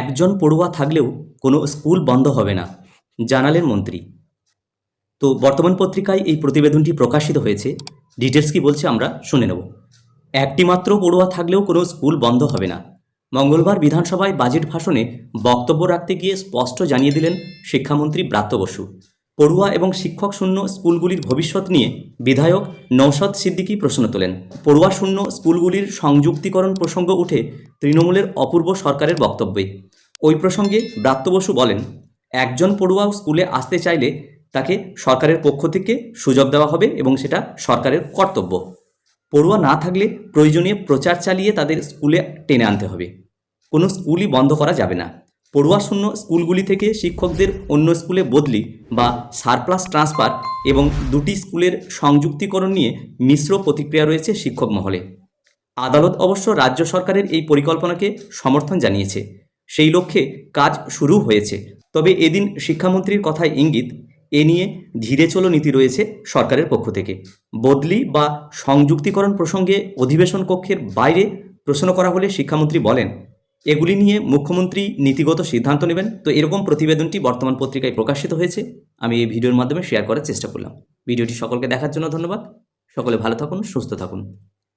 একজন পড়ুয়া থাকলেও কোনো স্কুল বন্ধ হবে না, জানালেন মন্ত্রী। তো বর্তমান পত্রিকায় এই প্রতিবেদনটি প্রকাশিত হয়েছে। ডিটেলস কি বলছে আমরা শুনে নেব। একটি মাত্র পড়ুয়া থাকলেও কোনো স্কুল বন্ধ হবে না। মঙ্গলবার বিধানসভায় বাজেট ভাষণে বক্তব্য রাখতে গিয়ে স্পষ্ট জানিয়ে দিলেন শিক্ষামন্ত্রী ব্রাত্য বসু। পড়ুয়া এবং শিক্ষক শূন্য স্কুলগুলির ভবিষ্যৎ নিয়ে বিধায়ক নৌশদ সিদ্দিকী প্রশ্ন তোলেন। পড়ুয়া শূন্য স্কুলগুলির সংযুক্তিকরণ প্রসঙ্গ উঠে তৃণমূলের অপূর্ব সরকারের বক্তব্যে। ওই প্রসঙ্গে ব্রাত্য বসু বলেন, একজন পড়ুয়া স্কুলে আসতে চাইলে তাকে সরকারের পক্ষ থেকে সুযোগ দেওয়া হবে এবং সেটা সরকারের কর্তব্য। পড়ুয়া না থাকলে প্রয়োজনীয় প্রচার চালিয়ে তাদের স্কুলে টেনে আনতে হবে। কোনো স্কুলই বন্ধ করা যাবে না। পড়ুয়া শূন্য স্কুলগুলি থেকে শিক্ষকদের অন্য স্কুলে বদলি বা সারপ্লাস ট্রান্সফার এবং দুটি স্কুলের সংযুক্তিকরণ নিয়ে মিশ্র প্রতিক্রিয়া রয়েছে শিক্ষক মহলে। আদালত অবশ্য রাজ্য সরকারের এই পরিকল্পনাকে সমর্থন জানিয়েছে। সেই লক্ষ্যে কাজ শুরু হয়েছে। তবে এদিন শিক্ষামন্ত্রীর কথায় ইঙ্গিত, এ নিয়ে ধীরে চলো নীতি রয়েছে সরকারের পক্ষ থেকে। বদলি বা সংযুক্তিকরণ প্রসঙ্গে অধিবেশন কক্ষের বাইরে প্রশ্ন করা হলে শিক্ষামন্ত্রী বলেন এগুলি নিয়ে মুখ্যমন্ত্রী নীতিগত সিদ্ধান্ত নেবেন। তো এরকম প্রতিবেদনটি বর্তমান পত্রিকায় প্রকাশিত হয়েছে। আমি এই ভিডিওর মাধ্যমে শেয়ার করার চেষ্টা করলাম। ভিডিওটি সকলকে দেখার জন্য ধন্যবাদ। সকলে ভালো থাকুন, সুস্থ থাকুন।